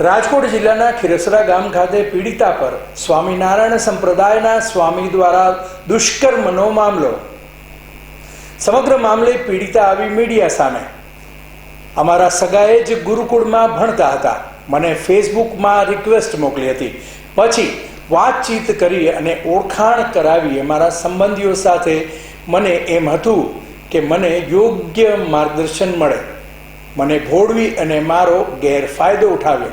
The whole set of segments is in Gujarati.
રાજકોટ જિલ્લાના ખીરસરા ગામ ખાતે પીડિતા પર સ્વામિનારાયણ સંપ્રદાયના સ્વામી દ્વારા દુષ્કર્મનો મામલો. સમગ્ર મામલે પીડિતા આવી મીડિયા સામે. અમારા સગાએ જ ગુરુકુળમાં ભણતા હતા. મને ફેસબુકમાં રિક્વેસ્ટ મોકલી હતી. પછી વાતચીત કરી અને ઓળખાણ કરાવી અમારા સંબંધીઓ સાથે મને એમ હતું કે મને યોગ્ય માર્ગદર્શન મળે. મને ભોળવી અને મારો ગેરફાયદો ઉઠાવ્યો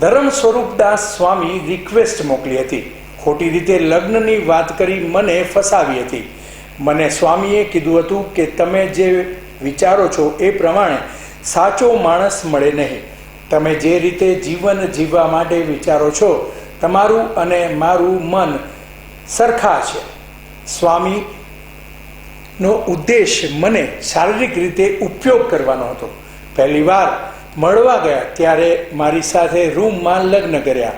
ધર્મ સ્વરૂપદાસ સ્વામી રિક્વેસ્ટ મોકલી હતી. ખોટી રીતે લગ્નની વાત કરી મને ફસાવી હતી. મને સ્વામીએ કીધું હતું કે તમે જે વિચારો છો એ પ્રમાણે સાચો માણસ મળે નહીં. તમે જે રીતે જીવન જીવવા માટે વિચારો છો, તમારું અને મારું મન સરખા છે. સ્વામીનો ઉદ્દેશ મને શારીરિક રીતે ઉપયોગ કરવાનો હતો. પહેલી વાર મળવા ગયા ત્યારે મારી સાથે રૂમમાં લગ્ન કર્યા.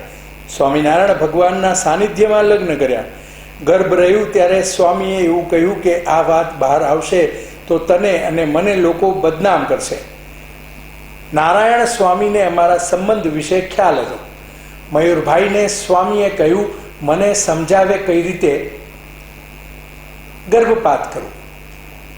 સ્વામિનારાયણ ભગવાનના સાનિધ્યમાં લગ્ન કર્યા. ગર્ભ રહ્યું ત્યારે સ્વામીએ એવું કહ્યું કે આ વાત બહાર આવશે તો તને અને મને લોકો બદનામ કરશે. નારાયણ સ્વામીને અમારા સંબંધ વિશે ખ્યાલ હતો. મયુરભાઈને સ્વામીએ કહ્યું, મને સમજાવે કઈ રીતે? ગર્ભપાત કરું.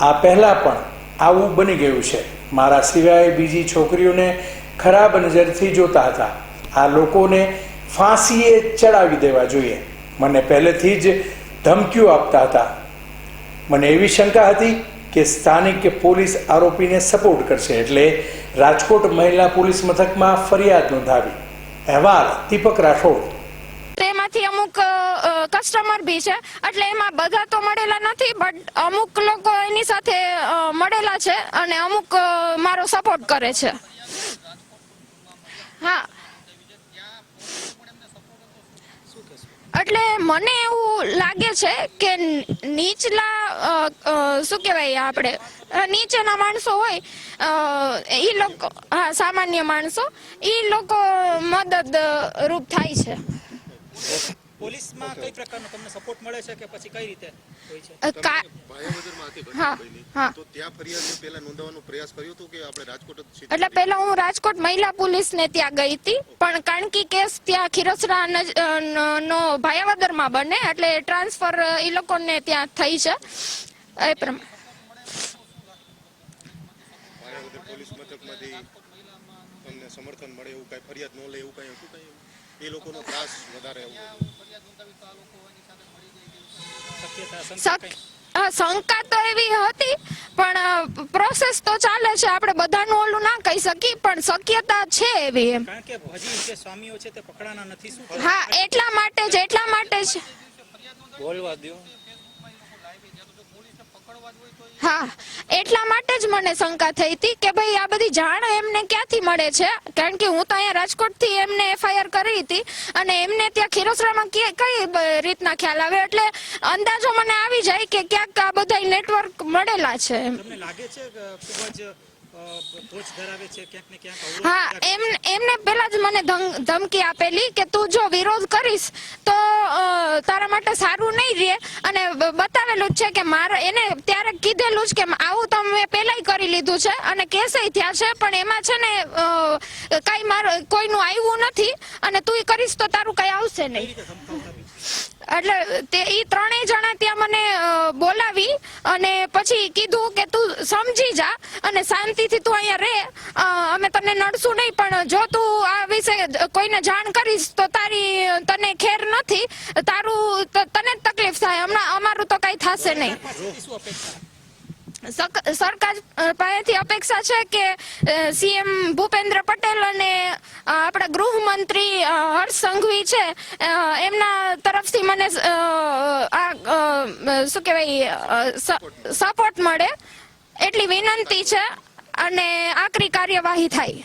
આ પહેલાં પણ આવું બની ગયું છે. મારા સિવાય બીજી છોકરીઓને ખરાબ નજરથી જોતા હતા. આ લોકોને ફાંસીએ ચડાવી દેવા જોઈએ. મને પહેલેથી જ ધમકીઓ આપતા હતા. મને એવી શંકા હતી કે સ્થાનિક પોલીસ આરોપીને સપોર્ટ કરશે એટલે રાજકોટ મહિલા પોલીસ મથકમાં ફરિયાદ નોંધાવી. અહેવાલ દીપક રાઠોડ. તેમાંથી અમુક કસ્ટમર બી છે. એટલે એમાં બધા તો મળેલા નથી બટ અમુક લોકો એની સાથે મળેલા છે અને અમુક મારો સપોર્ટ કરે છે. હા. એટલે મને એવું લાગે છે કે નીચલા શું કહેવાય આપણે નીચેના માણસો હોય એ લોકો, હા, સામાન્ય માણસો એ લોકો મદદ રૂપ થાય છે. પોલીસમાં કઈ પ્રકારનો તમને સપોર્ટ મળે છે કે પછી કઈ રીતે હોય છે? અ, કા- ભાયાવદરમાંથી હા, હા. તો ત્યાં ફરિયાદ પહેલા નોંધવાનો પ્રયાસ કર્યો હતો કે આપણે રાજકોટ એટલે પેલા હું રાજકોટ મહિલા પોલીસને ત્યાં ગઈ હતી પણ કારણ કે કેસ ત્યાં ખીરસરા નો ભાયાવદરમાં બને એટલે ટ્રાન્સફર એ લોકોને ત્યાં થઈ છે. એ પ્રમાણે. પોલીસ મથકમાંથી તમને સમર્થન મળે એવું કઈ ફરિયાદ ન લે એવું કઈ હતું કઈ એ લોકોનો ત્રાસ વધારે એવું શંકા હા, શંકા તો એવી હતી પણ પ્રોસેસ તો ચાલે છે આપણે બધાનું ઓલું ના કહી શકી પણ શક્યતા છે એવી એમ. કારણ કે હજી જે સ્વામીઓ છે તે પકડાના નથી હા એટલા માટે જ એટલા માટે જ. બોલવા દો હા, એટલા માટે જ મને શંકા થઈ હતી કે ભાઈ આ બધી જાણ એમને ક્યાંથી મળે છે? કારણ કે હું તો અહીંયા રાજકોટથી એમને એફઆઈઆર કરી હતી અને એમને ત્યાં ખીરોસરામાં કઈ રીતના ખ્યાલ આવે? એટલે અંદાજો મને આવી જાય કે ક્યાંક આ બધા નેટવર્ક મળેલા છે લાગે છે અ, ધરાવે છે ક્યાંક ને ક્યાંક હા એમ એમને પેલા જ મને ધમ- ધમકી આપેલી કે તું જો વિરોધ કરીશ તો તારા માટે સારું નહીં રહે. અને બતાવેલું છે કે મારે એને ત્યારે કીધેલું જ કે આવું તો મેં પહેલાંય કરી લીધું છે અને કેસય થયા છે પણ એમાં છે ને કાંઈ મારું કોઈનું આવ્યું નથી અને તું કરીશ તો તારું કઈ આવશે નહીં. એટલે તે એ ત્રણેય જણા ત્યાં મને બોલાવી અને પછી કીધું કે તું સમજી જા અને શાંતિથી તું અહીંયા રહે. અમે તને નડશું નહીં, પણ જો તું આ વિશે કોઈને જાણ કરીશ, તો તારી, તને ખેર નથી. તારું તને તકલીફ થાય. હમણાં અમારું તો કઈ થશે નહીં. સરકાર પાસેથી અપેક્ષા છે કે સીએમ ભૂપેન્દ્ર પટેલ અને આપણા ગૃહમંત્રી હર્ષ સંઘવી છે એમના તરફથી મને આ શું કહેવાય સપોર્ટ મળે. એટલી વિનંતી છે. અને આકરી કાર્યવાહી થાય.